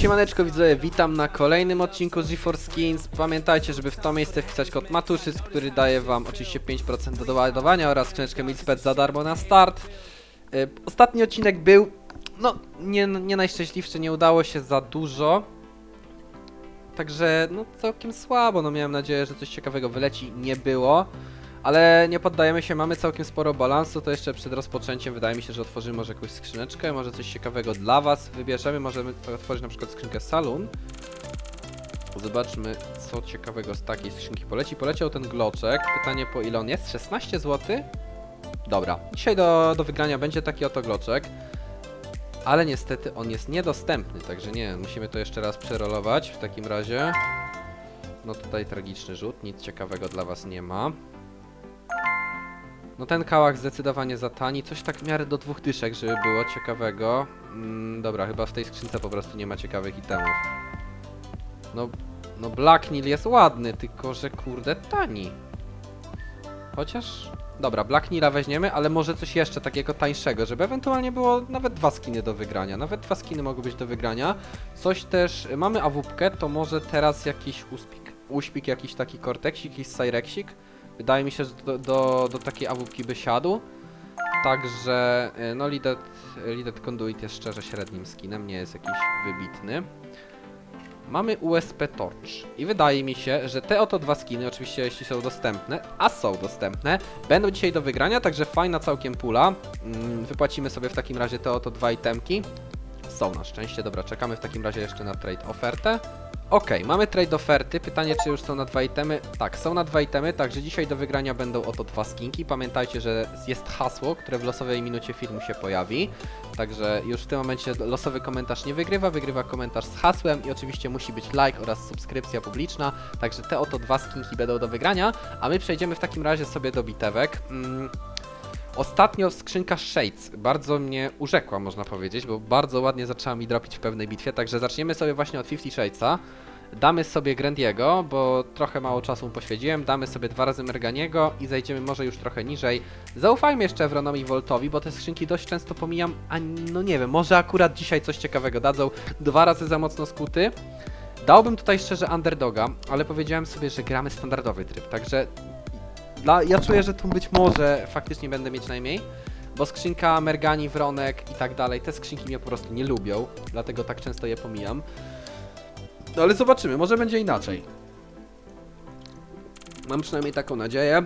Siemaneczko widzowie, witam na kolejnym odcinku z GeForce Skins. Pamiętajcie, żeby w to miejsce wpisać kod Matuszyc, który daje wam oczywiście 5% do doładowania oraz skrzyneczkę Milspec za darmo na start. Y, Ostatni odcinek był, no, nie, nie najszczęśliwszy, nie udało się za dużo. Także, no, całkiem słabo, no miałem nadzieję, że coś ciekawego wyleci, nie było. Ale nie poddajemy się, mamy całkiem sporo balansu, to jeszcze przed rozpoczęciem wydaje mi się, że otworzymy może jakąś skrzyneczkę, może coś ciekawego dla was wybierzemy, możemy otworzyć na przykład skrzynkę Saloon. Zobaczmy, co ciekawego z takiej skrzynki poleci. Poleciał ten gloczek, pytanie po ile on jest? 16 zł? Dobra, dzisiaj do, do wygrania będzie taki oto gloczek. Ale niestety on jest niedostępny, także nie, musimy to jeszcze raz przerolować w takim razie. No tutaj tragiczny rzut, nic ciekawego dla was nie ma. No ten kałach zdecydowanie za tani, coś tak w miarę do dwóch dyszek, żeby było ciekawego. Mm, dobra, chyba w tej skrzynce po prostu nie ma ciekawych itemów. No, no Black Nil jest ładny, tylko że kurde tani. Chociaż... Dobra, Black Nila weźmiemy, ale może coś jeszcze takiego tańszego, żeby ewentualnie było nawet dwa skiny do wygrania. Nawet dwa skiny mogą być do wygrania. Coś też... Mamy awupkę, to może teraz jakiś uspik, uśpik, jakiś taki korteksik, jakiś Cyrexik. Wydaje mi się, że do, do, do takiej awupki by siadł. Także, y, no Lidet, Lidet Conduit jest szczerze średnim skinem, nie jest jakiś wybitny. Mamy USP Torch i wydaje mi się, że te oto dwa skiny, oczywiście jeśli są dostępne, a są dostępne, będą dzisiaj do wygrania, także fajna całkiem pula. Mm, Wypłacimy sobie w takim razie te oto dwa itemki. Są na szczęście, dobra, czekamy w takim razie jeszcze na trade ofertę. Okej, mamy trade oferty. Pytanie, czy już są na dwa itemy? Tak, są na dwa itemy, także dzisiaj do wygrania będą oto dwa skinki. Pamiętajcie, że jest hasło, które w losowej minucie filmu się pojawi. Także już w tym momencie losowy komentarz nie wygrywa, wygrywa komentarz z hasłem i oczywiście musi być like oraz subskrypcja publiczna. Także te oto dwa skinki będą do wygrania, a my przejdziemy w takim razie sobie do bitewek. Mm. Ostatnio skrzynka Shades bardzo mnie urzekła, można powiedzieć, bo bardzo ładnie zaczęła mi dropić w pewnej bitwie, także zaczniemy sobie właśnie od 50 Shadesa. Damy sobie Grandiego, bo trochę mało czasu mu poświęciłem, damy sobie dwa razy Merganiego i zejdziemy może już trochę niżej. Zaufajmy jeszcze Evronowi Voltowi, bo te skrzynki dość często pomijam, a no nie wiem, może akurat dzisiaj coś ciekawego dadzą. Dwa razy za mocno skuty. Dałbym tutaj szczerze underdoga, ale powiedziałem sobie, że gramy standardowy tryb, także ja czuję, że tu być może faktycznie będę mieć najmniej, bo skrzynka Mergani, Wronek i tak dalej, te skrzynki mnie po prostu nie lubią, dlatego tak często je pomijam. No ale zobaczymy, może będzie inaczej. Mam przynajmniej taką nadzieję.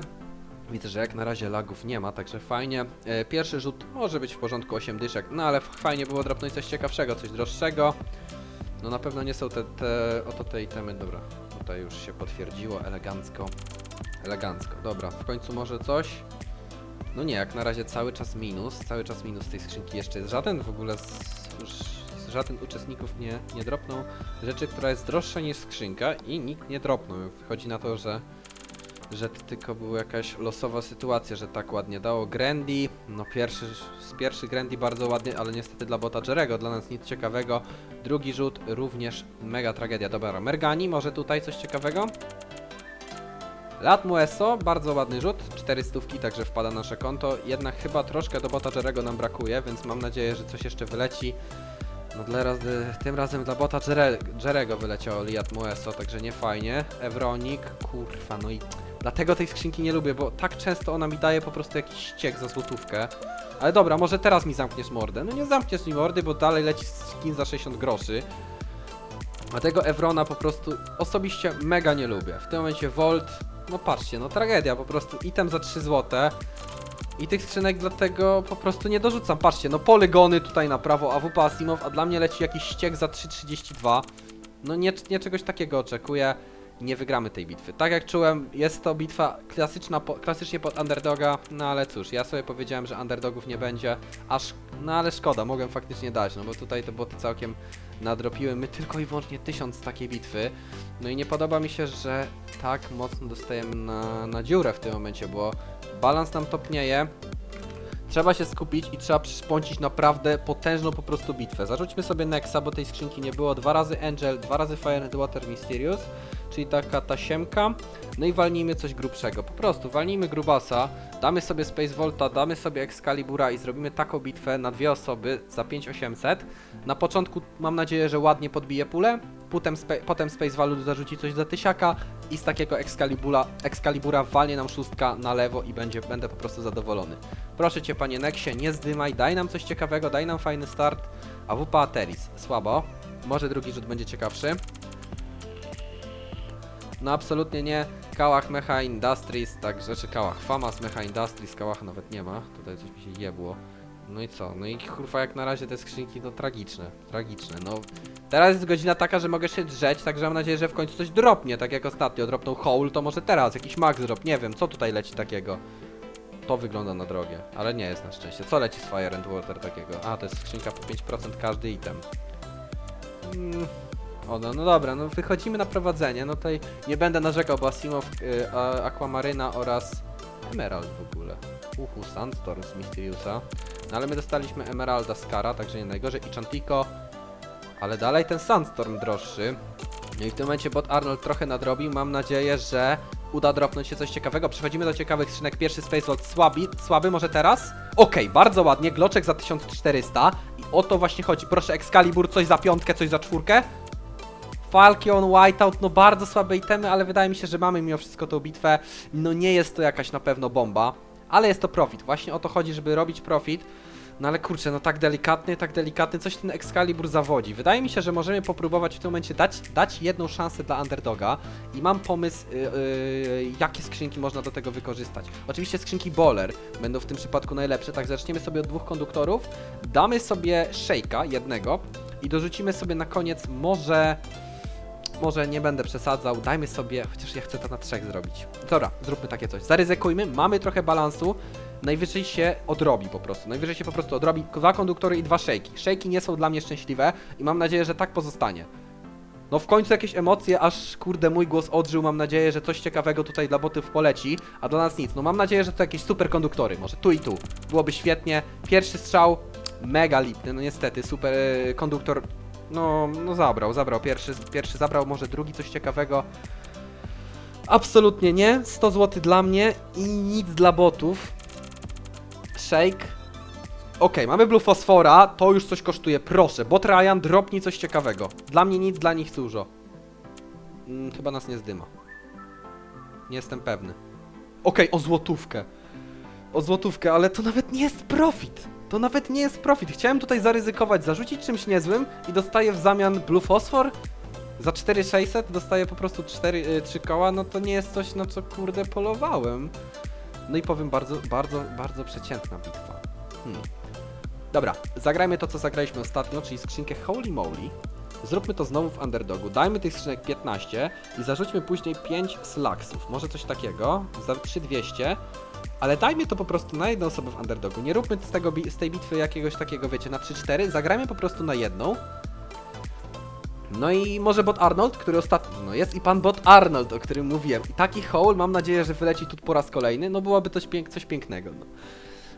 Widzę, że jak na razie lagów nie ma, także fajnie. E, pierwszy rzut może być w porządku 8 dyszek, no ale fajnie było dropnąć coś ciekawszego, coś droższego. No na pewno nie są te, te oto te itemy, dobra. Tutaj już się potwierdziło elegancko. Elegancko, dobra, w końcu może coś. No nie, jak na razie cały czas minus, cały czas minus tej skrzynki jeszcze jest. Żaden w ogóle z, z żaden uczestników nie, nie dropnął rzeczy, która jest droższa niż skrzynka i nikt nie dropnął. Wychodzi na to, że że tylko była jakaś losowa sytuacja, że tak ładnie dało. Grandy, no pierwszy, z pierwszy Grandy bardzo ładnie, ale niestety dla bota Jerego, dla nas nic ciekawego. Drugi rzut również mega tragedia. Dobra, Mergani, może tutaj coś ciekawego? Lat Mueso, bardzo ładny rzut, 400, także wpada na nasze konto. Jednak chyba troszkę do bota Jerego nam brakuje, więc mam nadzieję, że coś jeszcze wyleci. No dla razy, tym razem dla bota Jere, Jerego wyleciało Liat Mueso, także nie fajnie. Evronik, kurwa, no i dlatego tej skrzynki nie lubię, bo tak często ona mi daje po prostu jakiś ściek za złotówkę. Ale dobra, może teraz mi zamkniesz mordę. No nie zamkniesz mi mordy, bo dalej leci skin za 60 groszy. Dlatego Evrona po prostu osobiście mega nie lubię. W tym momencie Volt, no patrzcie, no tragedia, po prostu item za 3 złote. I tych skrzynek dlatego po prostu nie dorzucam. Patrzcie, no polygony tutaj na prawo, AWP Asimov, a dla mnie leci jakiś ściek za 3,32. No nie, nie czegoś takiego oczekuję. Nie wygramy tej bitwy. Tak jak czułem, jest to bitwa klasyczna, po, klasycznie pod underdoga, no ale cóż, ja sobie powiedziałem, że underdogów nie będzie, aż, no ale szkoda, mogłem faktycznie dać, no bo tutaj te boty całkiem nadropiły, my tylko i wyłącznie tysiąc takiej bitwy, no i nie podoba mi się, że tak mocno dostajemy na, na dziurę w tym momencie, bo balans nam topnieje, Trzeba się skupić i trzeba przyspącić naprawdę potężną po prostu bitwę. Zarzućmy sobie Nexa, bo tej skrzynki nie było. Dwa razy Angel, dwa razy Fire and Water Mysterious. czyli taka tasiemka. No i walnijmy coś grubszego. Po prostu walnijmy grubasa, damy sobie Space Volta, damy sobie Excalibura i zrobimy taką bitwę na dwie osoby za 5800. Na początku mam nadzieję, że ładnie podbije pulę, potem, spe, potem Space Value zarzuci coś za tysiaka i z takiego Excalibura, Excalibura walnie nam szóstka na lewo i będzie, będę po prostu zadowolony. Proszę cię panie Nexie, nie zdymaj, daj nam coś ciekawego, daj nam fajny start. A WP Ateris, słabo. Może drugi rzut będzie ciekawszy. No absolutnie nie. Kałach Mecha Industries, także czy Kałach Famas Mecha Industries, Kałach nawet nie ma. Tutaj coś mi się jebło. No i co? No i kurwa jak na razie te skrzynki to tragiczne, tragiczne. No teraz jest godzina taka, że mogę się drzeć, także mam nadzieję, że w końcu coś dropnie, tak jak ostatnio dropnął Hole, to może teraz jakiś max drop, nie wiem, co tutaj leci takiego. To wygląda na drogie, ale nie jest na szczęście. Co leci z Fire and Water takiego? A, to jest skrzynka po 5% każdy item. Mm. O, no, no dobra, no wychodzimy na prowadzenie. No tutaj nie będę narzekał, bo Asimov, y, Aquamaryna oraz Emerald w ogóle. Uhu, Sandstorm z Mysteriusa. No ale my dostaliśmy Emeralda z Kara, także nie najgorzej. I Chantico, ale dalej ten Sandstorm droższy. No i w tym momencie bot Arnold trochę nadrobił. Mam nadzieję, że uda dropnąć się coś ciekawego. Przechodzimy do ciekawych skrzynek. Pierwszy Space Vault słaby, słaby może teraz? Okej, bardzo ładnie. Gloczek za 1400. I o to właśnie chodzi. Proszę Excalibur, coś za piątkę, coś za czwórkę. Falcon, Whiteout, no bardzo słabe itemy, ale wydaje mi się, że mamy mimo wszystko tą bitwę. No nie jest to jakaś na pewno bomba, ale jest to profit. Właśnie o to chodzi, żeby robić profit. No ale kurczę, no tak delikatny, tak delikatny, coś ten Excalibur zawodzi. Wydaje mi się, że możemy popróbować w tym momencie dać, dać jedną szansę dla underdoga i mam pomysł, yy, yy, jakie skrzynki można do tego wykorzystać. Oczywiście skrzynki Bowler będą w tym przypadku najlepsze, tak zaczniemy sobie od dwóch konduktorów, damy sobie Shake'a jednego i dorzucimy sobie na koniec może może nie będę przesadzał, dajmy sobie, chociaż ja chcę to na trzech zrobić. Dobra, zróbmy takie coś. Zaryzykujmy, mamy trochę balansu, najwyżej się odrobi po prostu. Najwyżej się po prostu odrobi dwa konduktory i dwa szejki. Szejki nie są dla mnie szczęśliwe i mam nadzieję, że tak pozostanie. No w końcu jakieś emocje, aż kurde mój głos odżył, mam nadzieję, że coś ciekawego tutaj dla botów poleci, a dla nas nic. No mam nadzieję, że to jakieś super konduktory, może tu i tu. Byłoby świetnie. Pierwszy strzał, mega lipny, no niestety, super e, konduktor no, no zabrał, zabrał. Pierwszy, pierwszy zabrał, może drugi coś ciekawego. Absolutnie nie. 100 zł dla mnie i nic dla botów. Shake. Okej, mamy Blue Fosfora, to już coś kosztuje. Proszę, bot Ryan, dropnij coś ciekawego. Dla mnie nic, dla nich dużo. Mm, chyba nas nie zdyma. Nie jestem pewny. Okej, o złotówkę. O złotówkę, ale to nawet nie jest profit. To nawet nie jest profit. Chciałem tutaj zaryzykować, zarzucić czymś niezłym i dostaję w zamian Blue Fosfor. Za 4600 dostaję po prostu 4, y, 3 koła, no to nie jest coś, na co kurde polowałem. No i powiem, bardzo, bardzo, bardzo przeciętna bitwa. Hmm. Dobra, zagrajmy to, co zagraliśmy ostatnio, czyli skrzynkę Holy Moly. Zróbmy to znowu w underdogu. Dajmy tych skrzynek 15 i zarzućmy później 5 slagsów. Może coś takiego. Za 3200. Ale dajmy to po prostu na jedną osobę w underdogu. Nie róbmy z, tego, z tej bitwy jakiegoś takiego, wiecie, na 3-4. Zagrajmy po prostu na jedną. No i może bot Arnold, który ostatnio. No jest i pan bot Arnold, o którym mówiłem. I taki hole mam nadzieję, że wyleci tu po raz kolejny. No byłoby coś, pięk coś pięknego. No.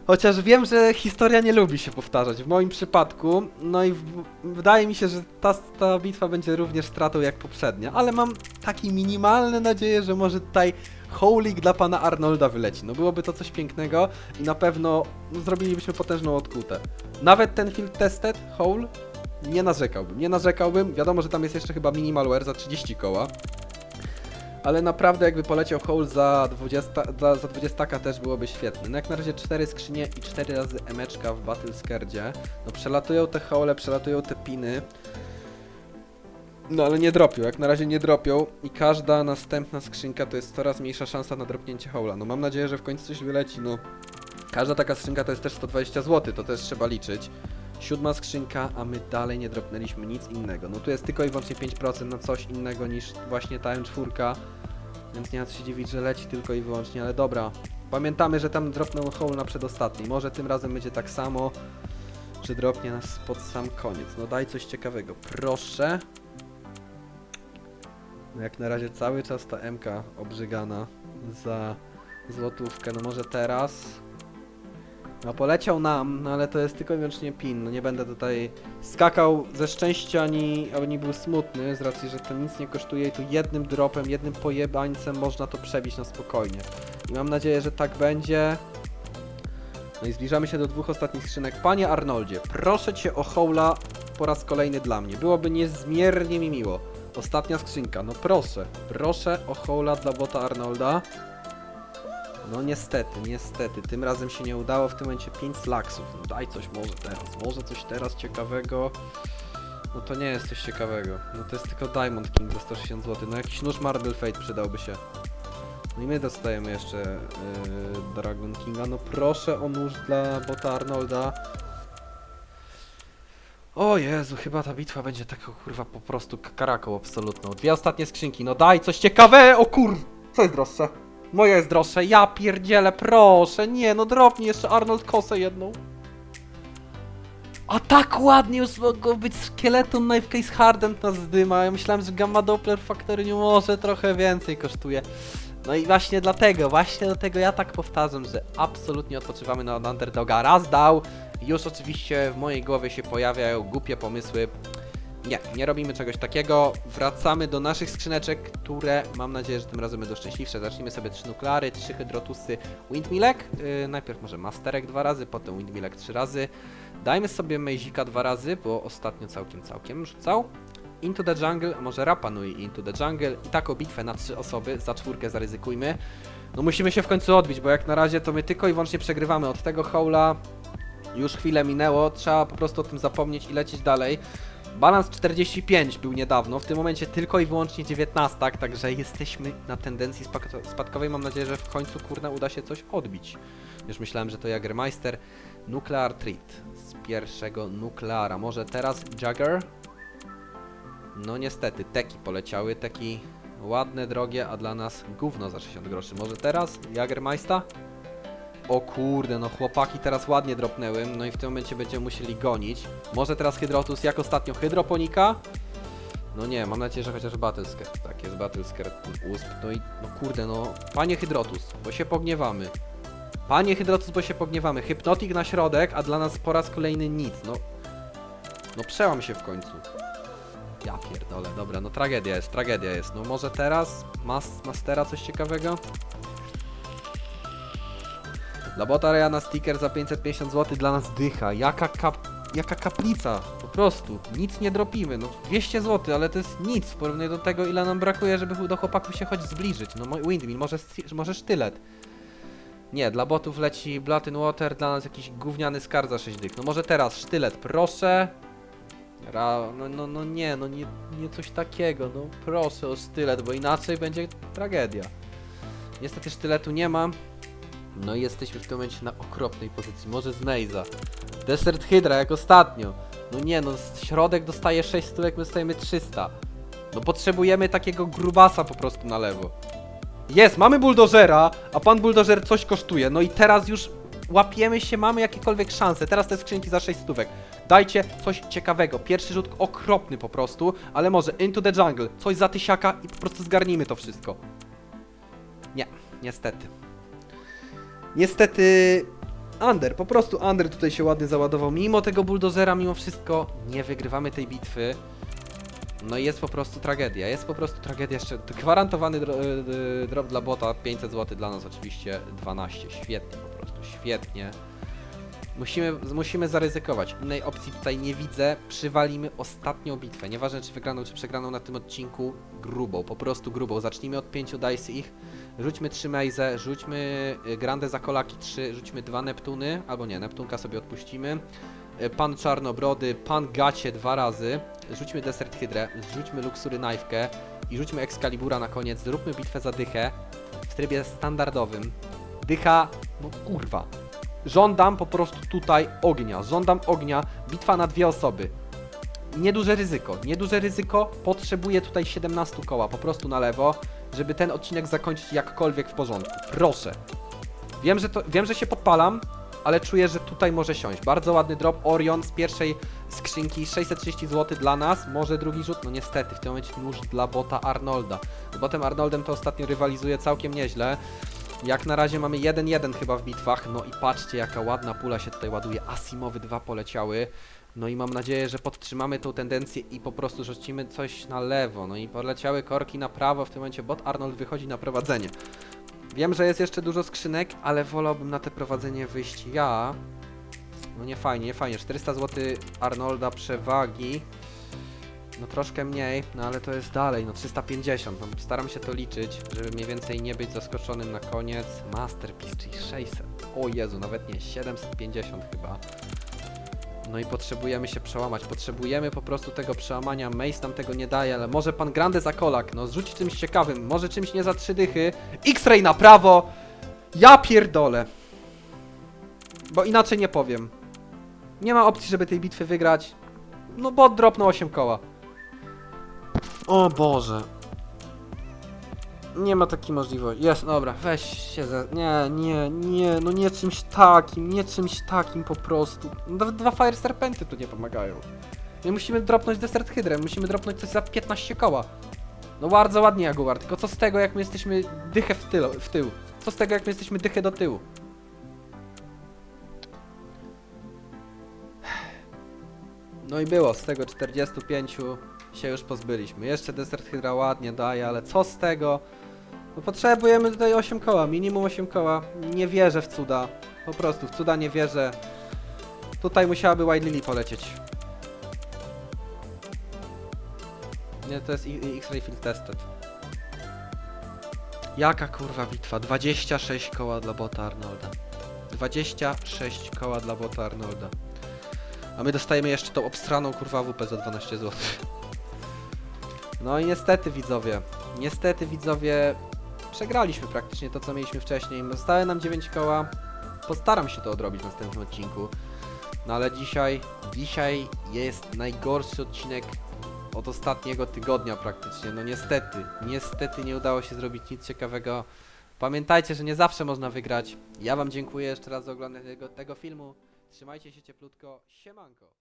Chociaż wiem, że historia nie lubi się powtarzać. W moim przypadku, no i w, wydaje mi się, że ta, ta bitwa będzie również stratą jak poprzednia, ale mam taki minimalne nadzieję, że może tutaj Holik dla pana Arnolda wyleci. No byłoby to coś pięknego i na pewno no, zrobilibyśmy potężną odkutę. Nawet ten field tested, Hole, nie narzekałbym, nie narzekałbym. Wiadomo, że tam jest jeszcze chyba minimalware za 30 koła. Ale naprawdę jakby poleciał Hole za 20, za, za 20 też byłoby świetne. No jak na razie 4 skrzynie i 4 razy emeczka w Battle Scardzie. No przelatują te hole, przelatują te piny. No ale nie dropią, jak na razie nie dropią i każda następna skrzynka to jest coraz mniejsza szansa na dropnięcie hola. No mam nadzieję, że w końcu coś wyleci, no. Każda taka skrzynka to jest też 120 zł, to też trzeba liczyć. Siódma skrzynka, a my dalej nie dropnęliśmy nic innego. No tu jest tylko i wyłącznie 5% na coś innego niż właśnie ta M4. Więc nie ma co się dziwić, że leci tylko i wyłącznie, ale dobra. Pamiętamy, że tam dropnął hole na przedostatni. Może tym razem będzie tak samo, że dropnie nas pod sam koniec. No daj coś ciekawego, proszę. No jak na razie cały czas ta MK obrzygana za złotówkę. No może teraz. No poleciał nam, no ale to jest tylko i wyłącznie pin. No nie będę tutaj skakał ze szczęścia ani, ani był smutny, z racji, że to nic nie kosztuje i tu jednym dropem, jednym pojebańcem można to przebić na spokojnie. I mam nadzieję, że tak będzie. No i zbliżamy się do dwóch ostatnich skrzynek. Panie Arnoldzie, proszę cię o hołla po raz kolejny dla mnie. Byłoby niezmiernie mi miło. Ostatnia skrzynka, no proszę, proszę o hołla dla bota Arnolda. No niestety, niestety, tym razem się nie udało, w tym momencie 5 slaksów. No daj coś może teraz, może coś teraz ciekawego. No to nie jest coś ciekawego. No to jest tylko Diamond King za 160 zł. No jakiś nóż Marble Fate przydałby się. No i my dostajemy jeszcze yy, Dragon Kinga. No proszę o nóż dla bota Arnolda. O Jezu, chyba ta bitwa będzie taka kurwa po prostu kakaraką absolutną. Dwie ostatnie skrzynki, no daj coś ciekawe, o kur... Co jest droższe? Moje jest droższe, ja pierdzielę, proszę, nie, no dropnij jeszcze Arnold kosę jedną. A tak ładnie już mogło być Skeleton Knife Case Hardened na zdyma. Ja myślałem, że Gamma Doppler Factory nie może trochę więcej kosztuje. No i właśnie dlatego, właśnie dlatego ja tak powtarzam, że absolutnie odpoczywamy na Underdoga. Raz dał, już oczywiście w mojej głowie się pojawiają głupie pomysły. Nie, nie robimy czegoś takiego. Wracamy do naszych skrzyneczek, które mam nadzieję, że tym razem będą szczęśliwsze. Zacznijmy sobie trzy nukleary, trzy hydrotusy, windmillek. Yy, najpierw może masterek dwa razy, potem windmillek trzy razy. Dajmy sobie Mejzika dwa razy, bo ostatnio całkiem, całkiem rzucał. Into the Jungle, a może Rapanui Into the Jungle i taką bitwę na trzy osoby, za czwórkę zaryzykujmy. No musimy się w końcu odbić, bo jak na razie to my tylko i wyłącznie przegrywamy od tego hola. Już chwilę minęło, trzeba po prostu o tym zapomnieć i lecieć dalej. Balans 45 był niedawno, w tym momencie tylko i wyłącznie 19, także jesteśmy na tendencji spadkowej. Mam nadzieję, że w końcu kurna uda się coś odbić. Już myślałem, że to Jagermeister. Nuclear Treat z pierwszego nukleara. Może teraz Jagger? No niestety, teki poleciały, teki ładne, drogie, a dla nas gówno za 60 groszy. Może teraz Jagermeister? O kurde, no chłopaki teraz ładnie dropnęły, no i w tym momencie będziemy musieli gonić. Może teraz Hydrotus, jak ostatnio Hydroponika? No nie, mam nadzieję, że chociaż Battleskirt. Tak, jest Battleskirt USP. No i, no kurde, no, panie Hydrotus, bo się pogniewamy. Panie Hydrotus, bo się pogniewamy. Hypnotik na środek, a dla nas po raz kolejny nic, no. No przełam się w końcu. Ja pierdolę, dobra, no tragedia jest, tragedia jest. No może teraz mas, Mastera coś ciekawego? Dla bota Rejana sticker za 550 zł dla nas dycha. Jaka kap... Jaka kaplica, po prostu. Nic nie dropimy, no 200 zł, ale to jest nic w porównaniu do tego, ile nam brakuje, żeby do chłopaków się choć zbliżyć. No windmill, może, może sztylet. Nie, dla botów leci Blood in Water, dla nas jakiś gówniany skar za 6 dych. No może teraz sztylet, proszę. Ra, no, no, no nie, no nie, nie coś takiego, no proszę o sztylet, bo inaczej będzie tragedia. Niestety sztyletu nie mam. No i jesteśmy w tym momencie na okropnej pozycji, może z Meiza. Desert Hydra jak ostatnio. No nie, no środek dostaje 6 stówek, my dostajemy 300. No potrzebujemy takiego grubasa po prostu na lewo. Jest, mamy buldożera, a pan buldożer coś kosztuje. No i teraz już łapiemy się, mamy jakiekolwiek szanse. Teraz te skrzynki za 6 stówek. Dajcie coś ciekawego. Pierwszy rzut okropny po prostu, ale może Into the Jungle, coś za tysiaka i po prostu zgarnijmy to wszystko. Nie, niestety. Niestety Under, po prostu Under tutaj się ładnie załadował. Mimo tego bulldozera, mimo wszystko nie wygrywamy tej bitwy. No i jest po prostu tragedia, jest po prostu tragedia. Jeszcze gwarantowany dro, y, drop dla bota, 500 zł dla nas oczywiście 12. Świetnie po prostu, świetnie. Musimy, musimy zaryzykować. Innej opcji tutaj nie widzę. Przywalimy ostatnią bitwę. Nieważne czy wygraną, czy przegraną na tym odcinku. Grubą, po prostu grubą. Zacznijmy od 5 dice ich. Rzućmy 3 Mejze, rzućmy y, Grande Zakolaki 3, rzućmy 2 Neptuny, albo nie, Neptunka sobie odpuścimy. Y, Pan Czarnobrody, Pan Gacie dwa razy. Rzućmy Desert Hydrę, rzućmy Luxury Knife'kę i rzućmy Excalibura na koniec. Zróbmy bitwę za dychę w trybie standardowym. Dycha, no kurwa. Żądam po prostu tutaj ognia, żądam ognia, bitwa na dwie osoby. Nieduże ryzyko, nieduże ryzyko, potrzebuję tutaj 17 koła, po prostu na lewo, żeby ten odcinek zakończyć jakkolwiek w porządku. Proszę. Wiem, że to, wiem, że się podpalam, ale czuję, że tutaj może siąść. Bardzo ładny drop Orion z pierwszej skrzynki, 630 zł dla nas. Może drugi rzut? No niestety, w tym momencie nóż dla bota Arnolda. Z botem Arnoldem to ostatnio rywalizuje całkiem nieźle. Jak na razie mamy 1-1 chyba w bitwach. No i patrzcie, jaka ładna pula się tutaj ładuje. Asimowy dwa poleciały. No i mam nadzieję, że podtrzymamy tą tendencję i po prostu rzucimy coś na lewo. No i poleciały korki na prawo. W tym momencie bot Arnold wychodzi na prowadzenie. Wiem, że jest jeszcze dużo skrzynek, ale wolałbym na te prowadzenie wyjść ja. No nie fajnie, nie fajnie. 400 zł Arnolda przewagi. No troszkę mniej, no ale to jest dalej, no 350. No, staram się to liczyć, żeby mniej więcej nie być zaskoczonym na koniec. Masterpiece, czyli 600. O Jezu, nawet nie, 750 chyba. No i potrzebujemy się przełamać. Potrzebujemy po prostu tego przełamania. Mace nam tego nie daje, ale może pan Grande za kolak. No zrzuć czymś ciekawym, może czymś nie za trzy dychy. X-ray na prawo. Ja pierdolę. Bo inaczej nie powiem. Nie ma opcji, żeby tej bitwy wygrać. No bo dropnął 8 koła. O Boże. Nie ma takiej możliwości. Jest, dobra, weź się za... Nie, nie, nie, no nie czymś takim, nie czymś takim po prostu. Nawet dwa Fire Serpenty tu nie pomagają. My musimy dropnąć Desert Hydrę, musimy dropnąć coś za 15 koła. No bardzo ładnie Jaguar, tylko co z tego jak my jesteśmy dychę w, tył, w tył? Co z tego jak my jesteśmy dychę do tyłu? No i było, z tego 45 się już pozbyliśmy. Jeszcze Desert Hydra ładnie daje, ale co z tego? No potrzebujemy tutaj 8 koła, minimum 8 koła. Nie wierzę w cuda. Po prostu w cuda nie wierzę. Tutaj musiałaby White Lily polecieć. Nie, to jest X-Ray Field Tested. Jaka kurwa bitwa? 26 koła dla bota Arnolda. 26 koła dla bota Arnolda. A my dostajemy jeszcze tą obstraną kurwa WP za 12 zł. No i niestety widzowie, niestety widzowie, przegraliśmy praktycznie to co mieliśmy wcześniej. Zostały nam 9 koła. Postaram się to odrobić w następnym odcinku. No ale dzisiaj, dzisiaj jest najgorszy odcinek od ostatniego tygodnia praktycznie. No niestety, niestety nie udało się zrobić nic ciekawego. Pamiętajcie, że nie zawsze można wygrać. Ja wam dziękuję jeszcze raz za oglądanie tego, tego filmu. Trzymajcie się cieplutko. Siemanko.